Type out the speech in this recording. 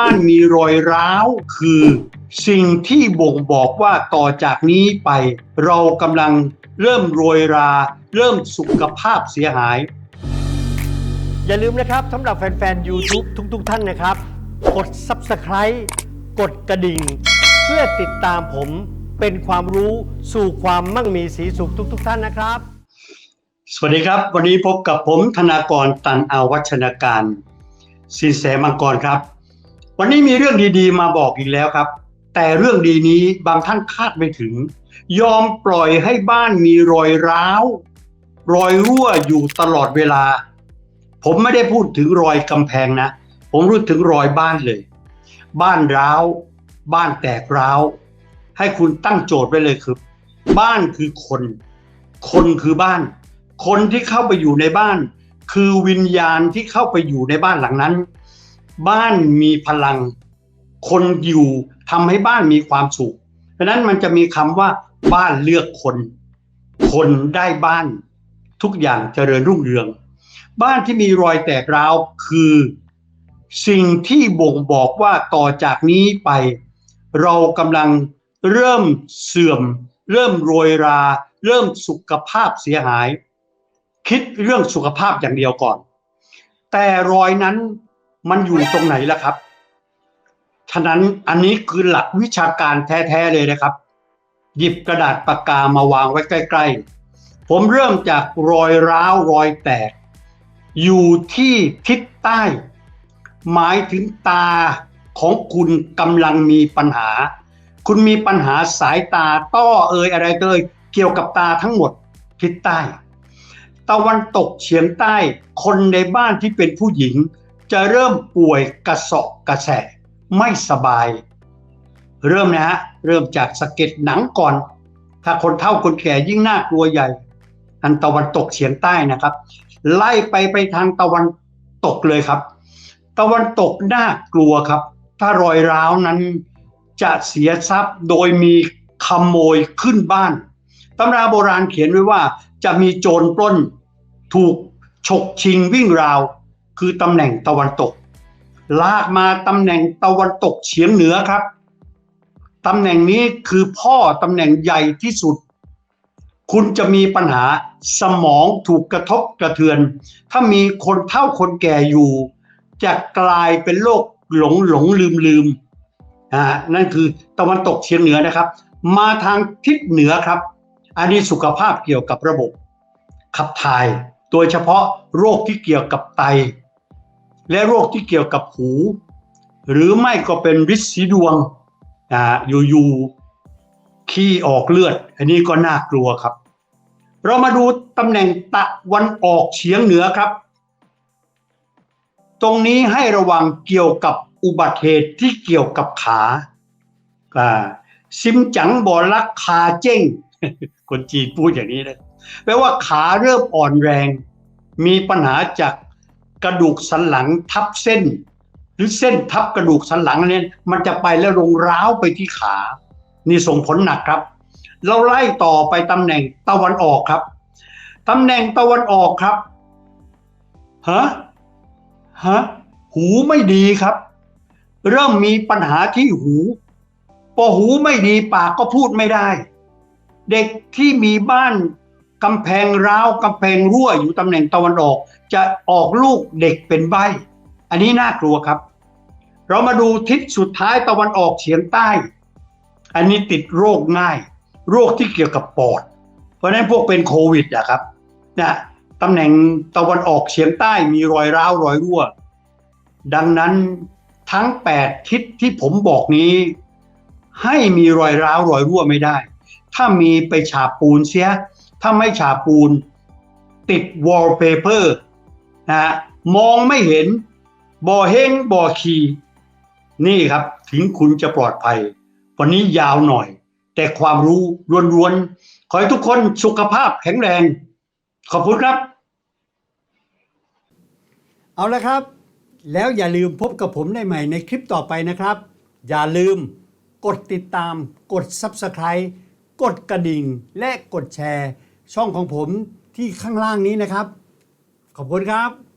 บ้านมีรอยร้าวคือสิ่งที่บ่งบอกว่าต่อจากนี้ไป เรากำลังเริ่มโรยรา เริ่มสุขภาพเสียหาย อย่าลืมนะครับสำหรับแฟนๆ YouTube ทุกๆ ท่านนะครับ กด Subscribe กดกระดิ่ง เพื่อติดตามผมเป็นความรู้สู่ความมั่งมีสีสุขทุก ๆ ท่านนะครับ สวัสดีครับ วันนี้พบกับผมธนากรตันอาวัชนาการ สินแสมังกรครับ วันนี้มีเรื่องดีๆ มาบอกอีกแล้วครับ แต่เรื่องดีนี้บางท่านคาดไม่ถึง ยอมปล่อยให้บ้านมีรอยร้าว รอยรั่วอยู่ตลอดเวลา ผมไม่ได้พูดถึงรอยกำแพงนะ ผมรู้ถึงรอยบ้านเลย บ้านร้าว บ้านแตกร้าว ให้คุณตั้งโจทย์ไว้เลยคือ บ้านคือคน คนคือบ้าน คนที่เข้าไปอยู่ในบ้าน คือวิญญาณที่เข้าไปอยู่ในบ้านหลังนั้น บ้านมีพลัง คนอยู่ทำให้บ้านมีความสุข เพราะนั้นมันจะมีคำว่า บ้านเลือกคน คนได้บ้านทุกอย่างเจริญรุ่งเรือง บ้านที่มีรอยแตกร้าวคือ สิ่งที่บ่งบอกว่าต่อจากนี้ไป เรากำลังเริ่มเสื่อม เริ่มโรยรา เริ่มสุขภาพเสียหาย คิดเรื่องสุขภาพอย่างเดียวก่อน แต่รอยนั้น มันอยู่ตรงไหนล่ะครับ ฉะนั้นอันนี้คือหลักวิชาการแท้ๆเลยนะครับ หยิบกระดาษปากกามาวางไว้ใกล้ๆ ผมเริ่มจากรอยร้าวรอยแตก อยู่ที่ทิศใต้ หมายถึงตาของคุณกำลังมีปัญหา คุณมีปัญหาสายตาต้อเอยอะไรเอยเกี่ยวกับตาทั้งหมดทิศใต้ ตะวันตกเฉียงใต้ คนในบ้านที่เป็นผู้หญิง จะเริ่มป่วยกระเสอบกระแสะไม่สบาย เริ่มนะฮะเริ่มจากสะเก็ดหนังก่อน ถ้าคนเฒ่าคนแก่ยิ่งน่ากลัวใหญ่อันตะวันตกเฉียงใต้นะครับ ไล่ไปไปทางตะวันตกเลยครับ ตะวันตกน่ากลัวครับ ถ้ารอยร้าวนั้นจะเสียทรัพย์โดยมีขโมยขึ้นบ้านตำราโบราณเขียนไว้ว่าจะมีโจรปล้น ถูกฉกชิงวิ่งราว คือตำแหน่งตะวันตก ลากมาตำแหน่งตะวันตกเฉียงเหนือครับตำแหน่งนี้คือพ่อตำแหน่งใหญ่ที่สุด คุณจะมีปัญหาสมองถูกกระทบกระเทือน ถ้ามีคนเฒ่าคนแก่อยู่ จะกลายเป็นโรคหลงหลงลืมลืมอ่านั่นคือตะวันตกเฉียงเหนือนะครับ มาทางทิศเหนือครับ อันนี้สุขภาพเกี่ยวกับระบบขับถ่าย โดยเฉพาะโรคที่เกี่ยวกับไต และโรคที่เกี่ยวกับหู หรือไม่ก็เป็นริดสีดวงอ่าอยู่ๆขี้ออกเลือด อันนี้ก็น่ากลัวครับ เรามาดูตำแหน่งตะวันออกเฉียงเหนือครับ ตรงนี้ให้ระวังเกี่ยวกับอุบัติเหตุที่เกี่ยวกับขาซิมจังบอลักขาเจ้ง คนจีนพูดอย่างนี้นะแปลว่าขาเริ่มอ่อนแรง มีปัญหาจาก กระดูกสันหลังทับเส้น หรือเส้นทับกระดูกสันหลังเนี่ยมันจะไปแล้วลงร้าวไปที่ขา นี่ส่งผลหนักครับ เราไล่ต่อไปตำแหน่งตะวันออกครับตำแหน่งตะวันออกครับฮะฮะหูไม่ดีครับ เริ่มมีปัญหาที่หูพอหูไม่ดีปากก็พูดไม่ได้ เด็กที่มีบ้าน กำแพงร้าวกำแพงรั่วอยู่ตำแหน่งตะวันออก จะออกลูกเด็กเป็นใบ อันนี้น่ากลัวครับ เรามาดูทิศสุดท้ายตะวันออกเฉียงใต้ อันนี้ติดโรคง่าย โรคที่เกี่ยวกับปอด เพราะฉะนั้นพวกเป็นโควิดอะครับนะตำแหน่งตะวันออกเฉียงใต้มีรอยร้าวรอยรั่ว ดังนั้นทั้ง 8 ทิศที่ผมบอกนี้ ให้มีรอยร้าวรอยรั่วไม่ได้ ถ้ามีไปฉาบปูนเสีย ถ้าไม่ฉาบปูน ติดวอลเปเปอร์นะฮะมองไม่เห็นบ่อเฮงบ่อขีนี่ครับ ถึงคุณจะปลอดภัย วันนี้ยาวหน่อย แต่ความรู้ล้วนๆ ขอให้ทุกคนสุขภาพแข็งแรง ขอบคุณครับ เอาละครับ แล้วอย่าลืมพบกับผมได้ใหม่ในคลิปต่อไปนะครับ อย่าลืมกดติดตาม กด Subscribe กดกระดิ่ง และกดแชร์ ช่องของผมที่ข้างล่างนี้นะครับ ขอบคุณครับ